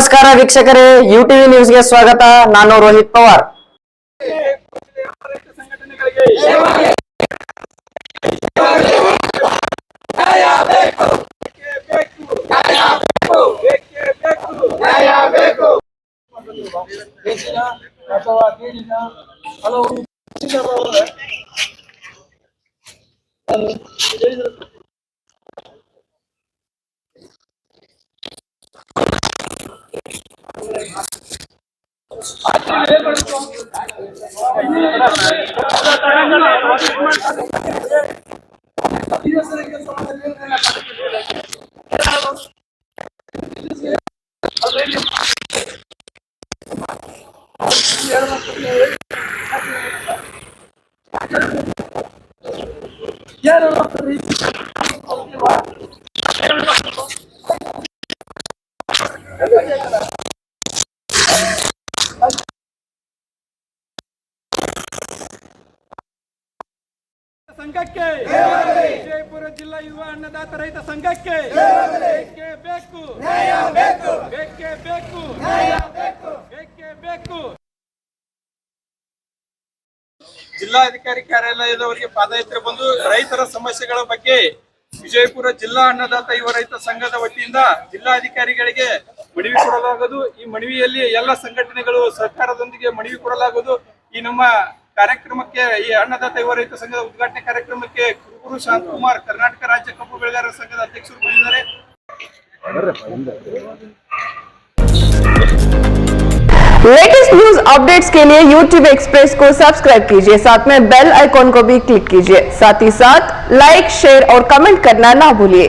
ನಮಸ್ಕಾರ ವೀಕ್ಷಕರೇ ಯು ನ್ಯೂಸ್ಗೆ ಸ್ವಾಗತ. ನಾನು ರೋಹಿತ್ ಪವಾರ್. ಅಥವಾ Gracias. ಸಂಘಕ್ಕೆ. ವಿಜಯಪುರ ಜಿಲ್ಲಾ ಯುವ ಅನ್ನದಾತ ರೈತ ಸಂಘಕ್ಕೆ. ಬೇಕೇ ಬೇಕು. ಬೇಕೇ. ಬೇಕು ಬೇಕೇ. ಬೇಕು. ಜಿಲ್ಲಾಧಿಕಾರಿ ಕಾರ್ಯಾಲಯದವರಿಗೆ ಪಾದಯಾತ್ರೆ ಬಂದು ರೈತರ ಸಮಸ್ಯೆಗಳ ಬಗ್ಗೆ ವಿಜಯಪುರ ಜಿಲ್ಲಾ ಅನ್ನದಾತ ಯುವ ರೈತ ಸಂಘದ ವತಿಯಿಂದ ಜಿಲ್ಲಾಧಿಕಾರಿಗಳಿಗೆ ಮನವಿ ಕೊಡಲಾಗುವುದು ಈ ಮನವಿಯಲ್ಲಿ ಎಲ್ಲ ಸಂಘಟನೆಗಳು ಸರ್ಕಾರದೊಂದಿಗೆ ಮನವಿ ಕೊಡಲಾಗುವುದು. ಈ ನಮ್ಮ ಕಾರ್ಯಕ್ರಮಕ್ಕೆ ಈ ಅನ್ನದಾತ ಯುವ ರೈತ ಸಂಘದ ಉದ್ಘಾಟನೆ ಕಾರ್ಯಕ್ರಮಕ್ಕೆ ಕುರುಬುರು ಶಾಂತಕುಮಾರ್ ಕರ್ನಾಟಕ ರಾಜ್ಯ ಕಬ್ಬು ಬೆಳೆಗಾರರ ಸಂಘದ ಅಧ್ಯಕ್ಷರು ಬಂದಿದ್ದಾರೆ लेटेस्ट न्यूज अपडेट्स के लिए YouTube एक्सप्रेस को सब्सक्राइब कीजिए साथ में बेल आइकॉन को भी क्लिक कीजिए साथ ही साथ लाइक शेयर और कमेंट करना ना भूलिए